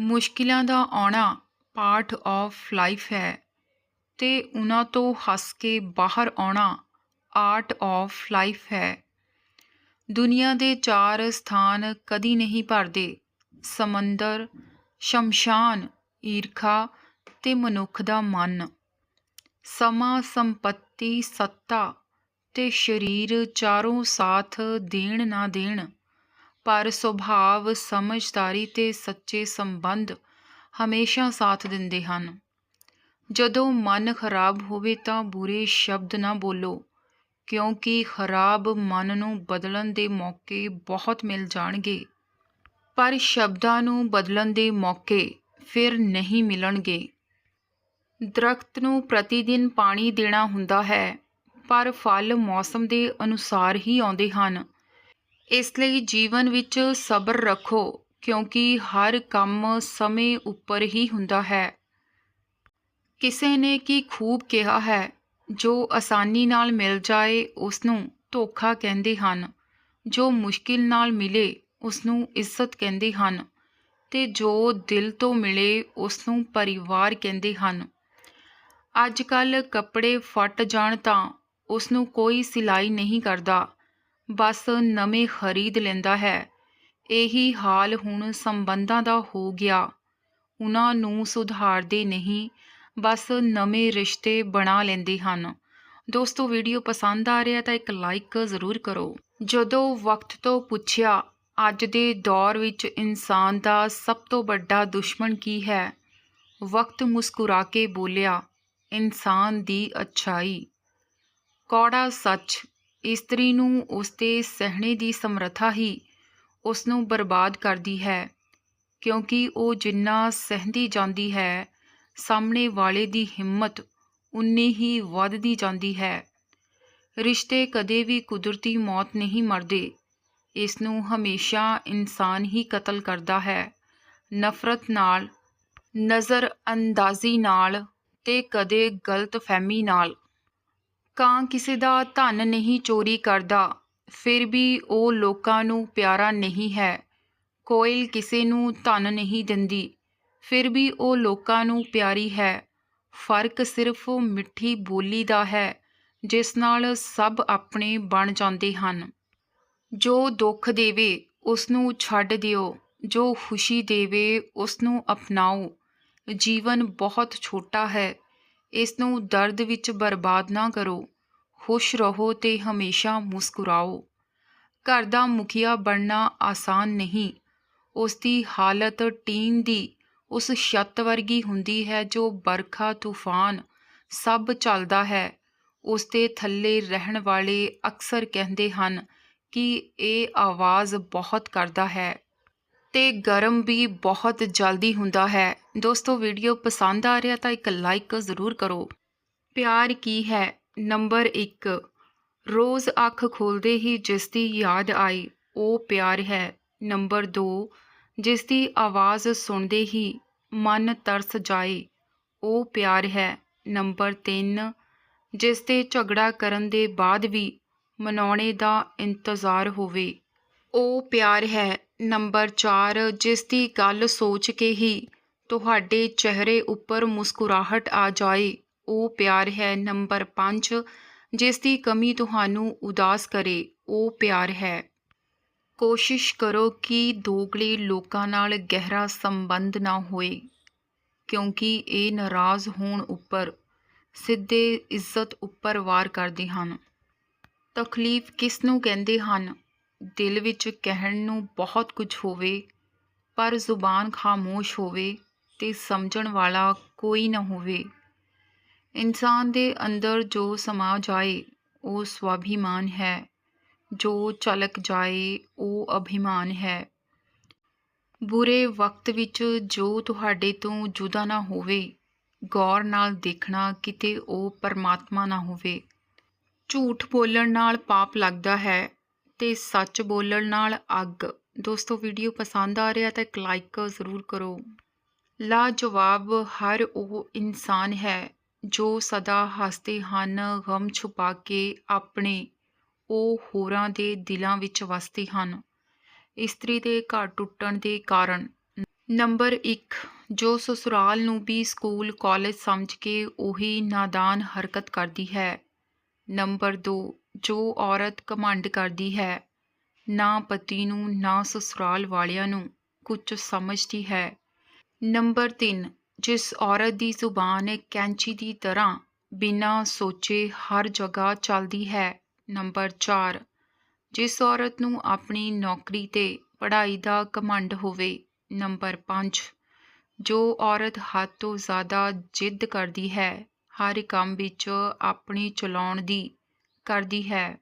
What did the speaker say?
ਮੁਸ਼ਕਿਲਾਂ ਦਾ ਆਉਣਾ part of life ਹੈ ਤੇ ਉਹਨਾਂ ਤੋਂ ਹੱਸ ਕੇ ਬਾਹਰ ਆਉਣਾ ਆਰਟ ਆਫ ਲਾਈਫ ਹੈ। ਦੁਨੀਆ ਦੇ ਚਾਰ ਸਥਾਨ ਕਦੀ ਨਹੀਂ ਭਰਦੇ। ਸਮੁੰਦਰ, ਸ਼ਮਸ਼ਾਨ, ਈਰਖਾ ਤੇ ਮਨੁੱਖ ਦਾ ਮਨ। ਸਮਾਂ, ਸੰਪਤੀ, ਸੱਤਾ ਤੇ ਸਰੀਰ ਚਾਰੋਂ ਸਾਥ ਦੇਣ ਨਾ ਦੇਣ। ਪਰ ਸੁਭਾਵ, ਸਮਝਦਾਰੀ ਤੇ ਸੱਚੇ ਸੰਬੰਧ ਹਮੇਸ਼ਾ ਸਾਥ ਦਿੰਦੇ ਹਨ। ਜਦੋਂ ਮਨ ਖਰਾਬ ਹੋਵੇ ਤਾਂ ਬੁਰੇ ਸ਼ਬਦ ਨਾ ਬੋਲੋ, ਕਿਉਂਕਿ ਖਰਾਬ ਮਨ ਨੂੰ ਬਦਲਣ ਦੇ ਮੌਕੇ ਬਹੁਤ ਮਿਲ ਜਾਣਗੇ। ਪਰ ਸ਼ਬਦਾਂ ਨੂੰ ਬਦਲਣ ਦੇ ਮੌਕੇ ਫਿਰ ਨਹੀਂ ਮਿਲਣਗੇ। ਦਰਖਤ ਨੂੰ ਪ੍ਰਤੀ ਦਿਨ ਪਾਣੀ ਦੇਣਾ ਹੁੰਦਾ ਹੈ, ਪਰ ਫਲ ਮੌਸਮ ਦੇ ਅਨੁਸਾਰ ਹੀ ਆਉਂਦੇ ਹਨ। ਇਸ ਲਈ ਜੀਵਨ ਵਿੱਚ ਸਬਰ ਰੱਖੋ, ਕਿਉਂਕਿ ਹਰ ਕੰਮ ਸਮੇਂ ਉੱਪਰ ਹੀ ਹੁੰਦਾ ਹੈ। ਕਿਸੇ ਨੇ ਕੀ ਖੂਬ ਕਿਹਾ ਹੈ, ਜੋ ਆਸਾਨੀ ਨਾਲ ਮਿਲ ਜਾਏ ਉਸ ਨੂੰ ਧੋਖਾ ਕਹਿੰਦੇ ਹਨ, ਜੋ ਮੁਸ਼ਕਿਲ ਨਾਲ ਮਿਲੇ ਉਸ ਨੂੰ ਇੱਜ਼ਤ ਕਹਿੰਦੇ ਹਨ, ਤੇ ਜੋ ਦਿਲ ਤੋਂ ਮਿਲੇ ਉਸ ਨੂੰ ਪਰਿਵਾਰ ਕਹਿੰਦੇ ਹਨ। ਅੱਜ ਕੱਲ ਕੱਪੜੇ ਫਟ ਜਾਣ ਤਾਂ ਉਸ ਨੂੰ ਕੋਈ ਸਿਲਾਈ ਨਹੀਂ ਕਰਦਾ ਬਸ ਨਵੇਂ ਖਰੀਦ ਲੈਂਦਾ ਹੈ। ਇਹੀ ਹਾਲ ਹੁਣ ਸੰਬੰਧਾਂ ਦਾ ਹੋ ਗਿਆ। ਉਹਨਾਂ ਨੂੰ ਸੁਧਾਰਦੇ ਨਹੀਂ, ਬਸ ਨਵੇਂ ਰਿਸ਼ਤੇ ਬਣਾ ਲੈਂਦੇ ਹਨ। ਦੋਸਤੋ, ਵੀਡੀਓ ਪਸੰਦ ਆ ਰਿਹਾ ਤਾਂ ਇੱਕ ਲਾਈਕ ਜ਼ਰੂਰ ਕਰੋ। ਜਦੋਂ ਵਕਤ ਤੋਂ ਪੁੱਛਿਆ, ਅੱਜ ਦੇ ਦੌਰ ਵਿੱਚ ਇਨਸਾਨ ਦਾ ਸਭ ਤੋਂ ਵੱਡਾ ਦੁਸ਼ਮਣ ਕੀ ਹੈ? ਵਕਤ ਮੁਸਕਰਾ ਕੇ ਬੋਲਿਆ, ਇਨਸਾਨ ਦੀ ਅੱਛਾਈ। ਕੌੜਾ ਸੱਚ। ਇਸਤਰੀ ਨੂੰ ਉਸਦੇ ਸਹਿਣੇ ਦੀ ਸਮਰੱਥਾ ਹੀ ਉਸ ਨੂੰ ਬਰਬਾਦ ਕਰਦੀ ਹੈ, ਕਿਉਂਕਿ ਉਹ ਜਿੰਨਾ ਸਹਿੰਦੀ ਜਾਂਦੀ ਹੈ, ਸਾਹਮਣੇ ਵਾਲੇ ਦੀ ਹਿੰਮਤ ਉਨੀ ਹੀ ਵੱਧਦੀ ਜਾਂਦੀ ਹੈ। ਰਿਸ਼ਤੇ ਕਦੇ ਵੀ ਕੁਦਰਤੀ ਮੌਤ ਨਹੀਂ ਮਰਦੇ। ਇਸ ਨੂੰ ਹਮੇਸ਼ਾ ਇਨਸਾਨ ਹੀ ਕਤਲ ਕਰਦਾ ਹੈ। ਨਫ਼ਰਤ ਨਾਲ ਨਜ਼ਰ ਅੰਦਾਜ਼ੀ ਨਾਲ ਤੇ ਕਦੇ ਗਲਤ ਫਹਿਮੀ ਨਾਲ। ਕਾਂ ਕਿਸੇ ਦਾ ਧਨ ਨਹੀਂ ਚੋਰੀ ਕਰਦਾ, ਫਿਰ ਵੀ ਉਹ ਲੋਕਾਂ ਨੂੰ ਪਿਆਰਾ ਨਹੀਂ ਹੈ। ਕੋਇਲ ਕਿਸੇ ਨੂੰ ਧਨ ਨਹੀਂ ਦਿੰਦੀ, ਫਿਰ ਵੀ ਉਹ ਲੋਕਾਂ ਨੂੰ ਪਿਆਰੀ ਹੈ। ਫ਼ਰਕ ਸਿਰਫ ਮਿੱਠੀ ਬੋਲੀ ਦਾ ਹੈ, ਜਿਸ ਨਾਲ ਸਭ ਆਪਣੇ ਬਣ ਜਾਂਦੇ ਹਨ। ਜੋ ਦੁੱਖ ਦੇਵੇ ਉਸ ਨੂੰ ਛੱਡ ਦਿਓ। ਜੋ ਖੁਸ਼ੀ ਦੇਵੇ ਉਸ ਨੂੰ ਅਪਣਾਓ। ਜੀਵਨ ਬਹੁਤ ਛੋਟਾ ਹੈ। ਇਸ ਨੂੰ ਦਰਦ ਵਿੱਚ ਬਰਬਾਦ ਨਾ ਕਰੋ। ਖੁਸ਼ ਰਹੋ ਤੇ ਹਮੇਸ਼ਾ ਮੁਸਕਰਾਓ। ਘਰ ਦਾ ਮੁਖੀਆ ਬਣਨਾ ਆਸਾਨ ਨਹੀਂ। ਉਸ ਦੀ ਹਾਲਤ ਟੀਨ ਦੀ, ਉਸ ਛੱਤ ਵਰਗੀ ਹੁੰਦੀ ਹੈ ਜੋ ਬਰਖਾ, ਤੂਫਾਨ ਸਭ ਚੱਲਦਾ ਹੈ। ਉਸ ਦੇ ਥੱਲੇ ਰਹਿਣ ਵਾਲੇ ਅਕਸਰ ਕਹਿੰਦੇ ਹਨ ਕਿ ਇਹ ਆਵਾਜ਼ ਬਹੁਤ ਕਰਦਾ ਹੈ। ਤੇ ਗਰਮ ਵੀ ਬਹੁਤ ਜਲਦੀ ਹੁੰਦਾ ਹੈ। ਦੋਸਤੋ ਵੀਡੀਓ ਪਸੰਦ ਆ ਰਿਹਾ ਤਾਂ ਇੱਕ ਲਾਈਕ ਜ਼ਰੂਰ ਕਰੋ। ਪਿਆਰ ਕੀ ਹੈ? ਨੰਬਰ 1 ਰੋਜ਼ ਅੱਖ ਖੋਲਦੇ ਹੀ ਜਿਸ ਦੀ ਯਾਦ ਆਈ, ਉਹ ਪਿਆਰ ਹੈ। ਨੰਬਰ 2 ਜਿਸ ਦੀ ਆਵਾਜ਼ ਸੁਣਦੇ ਹੀ ਮਨ ਤਰਸ ਜਾਏ, ਉਹ ਪਿਆਰ ਹੈ। ਨੰਬਰ 3 ਜਿਸ ਤੇ ਝਗੜਾ ਕਰਨ ਦੇ ਬਾਅਦ ਵੀ ਮਨਾਉਣੇ ਦਾ ਇੰਤਜ਼ਾਰ ਹੋਵੇ। ਉਹ ਪਿਆਰ ਹੈ। ਨੰਬਰ 4 ਜਿਸ ਦੀ ਗੱਲ ਸੋਚ ਕੇ ਹੀ ਤੁਹਾਡੇ ਚਿਹਰੇ ਉੱਪਰ ਮੁਸਕਰਾਹਟ ਆ ਜਾਏ, ਉਹ ਪਿਆਰ ਹੈ। ਨੰਬਰ 5 ਜਿਸ ਦੀ ਕਮੀ ਤੁਹਾਨੂੰ ਉਦਾਸ ਕਰੇ, ਉਹ ਪਿਆਰ ਹੈ। ਕੋਸ਼ਿਸ਼ ਕਰੋ ਕਿ ਦੋਗਲੇ ਲੋਕਾਂ ਨਾਲ ਗਹਿਰਾ ਸੰਬੰਧ ਨਾ ਹੋਏ, ਕਿਉਂਕਿ ਇਹ ਨਾਰਾਜ਼ ਹੋਣ ਉੱਪਰ ਸਿੱਧੇ ਇੱਜ਼ਤ ਉੱਪਰ ਵਾਰ ਕਰਦੇ ਹਨ। ਤਕਲੀਫ ਕਿਸ ਨੂੰ ਕਹਿੰਦੇ ਹਨ? ਦਿਲ ਵਿੱਚ ਕਹਿਣ ਨੂੰ ਬਹੁਤ ਕੁਝ ਹੋਵੇ, ਪਰ ਜ਼ੁਬਾਨ ਖਾਮੋਸ਼ ਹੋਵੇ ਤੇ ਸਮਝਣ ਵਾਲਾ ਕੋਈ ਨਾ ਹੋਵੇ। ਇਨਸਾਨ ਦੇ ਅੰਦਰ ਜੋ ਸਮਾ ਜਾਏ, ਉਹ ਸਵਾਭਿਮਾਨ ਹੈ। ਜੋ ਚਲਕ ਜਾਏ, ਉਹ ਅਭਿਮਾਨ ਹੈ। ਬੁਰੇ ਵਕਤ ਵਿੱਚ ਜੋ ਤੁਹਾਡੇ ਤੋਂ ਜੁਦਾ ਨਾ ਹੋਵੇ, ਗੌਰ ਨਾਲ ਦੇਖਣਾ ਕਿਤੇ ਉਹ ਪਰਮਾਤਮਾ ਨਾ ਹੋਵੇ। ਝੂਠ ਬੋਲਣ ਨਾਲ ਪਾਪ ਲੱਗਦਾ ਹੈ ਤੇ ਸੱਚ ਬੋਲਣ ਨਾਲ ਅੱਗ। ਦੋਸਤੋ ਵੀਡੀਓ ਪਸੰਦ ਆ ਰਿਹਾ ਤਾਂ ਇੱਕ ਲਾਈਕ ਜ਼ਰੂਰ ਕਰੋ। ਲਾ ਜਵਾਬ ਹਰ ਉਹ ਇਨਸਾਨ ਹੈ ਜੋ ਸਦਾ ਹੱਸਦੇ ਹਨ, ਗਮ ਛੁਪਾ ਕੇ ਆਪਣੇ ਉਹ ਹੋਰਾਂ ਦੇ ਦਿਲਾਂ ਵਿੱਚ ਵਸਦੇ ਹਨ। ਇਸਤਰੀ ਦੇ ਘਰ ਟੁੱਟਣ ਦੇ ਕਾਰਨ। ਨੰਬਰ 1 ਜੋ ਸਸੁਰਾਲ ਨੂੰ ਵੀ ਸਕੂਲ, ਕਾਲਜ ਸਮਝ ਕੇ ਉਹੀ ਨਾਦਾਨ ਹਰਕਤ ਕਰਦੀ ਹੈ। ਨੰਬਰ 2 ਜੋ ਔਰਤ ਘਮੰਡ ਕਰਦੀ ਹੈ, ਨਾ ਪਤੀ ਨੂੰ, ਨਾ ਸਸੁਰਾਲ ਵਾਲਿਆਂ ਨੂੰ ਕੁਝ ਸਮਝਦੀ ਹੈ। ਨੰਬਰ 3 ਜਿਸ ਔਰਤ ਦੀ ਜ਼ੁਬਾਨ ਕੈਂਚੀ ਦੀ ਤਰ੍ਹਾਂ ਬਿਨਾਂ ਸੋਚੇ ਹਰ ਜਗ੍ਹਾ ਚੱਲਦੀ ਹੈ। ਨੰਬਰ 4 ਜਿਸ ਔਰਤ ਨੂੰ ਆਪਣੀ ਨੌਕਰੀ ਤੇ ਪੜ੍ਹਾਈ ਦਾ ਘਮੰਡ ਹੋਵੇ। ਨੰਬਰ 5 ਜੋ ਔਰਤ ਹੱਦ ਤੋਂ ਜ਼ਿਆਦਾ ਜਿੱਦ ਕਰਦੀ ਹੈ ਹਰ ਕੰਮ ਵਿੱਚ ਆਪਣੀ ਚਲਾਉਣ ਦੀ ਕਰਦੀ ਹੈ।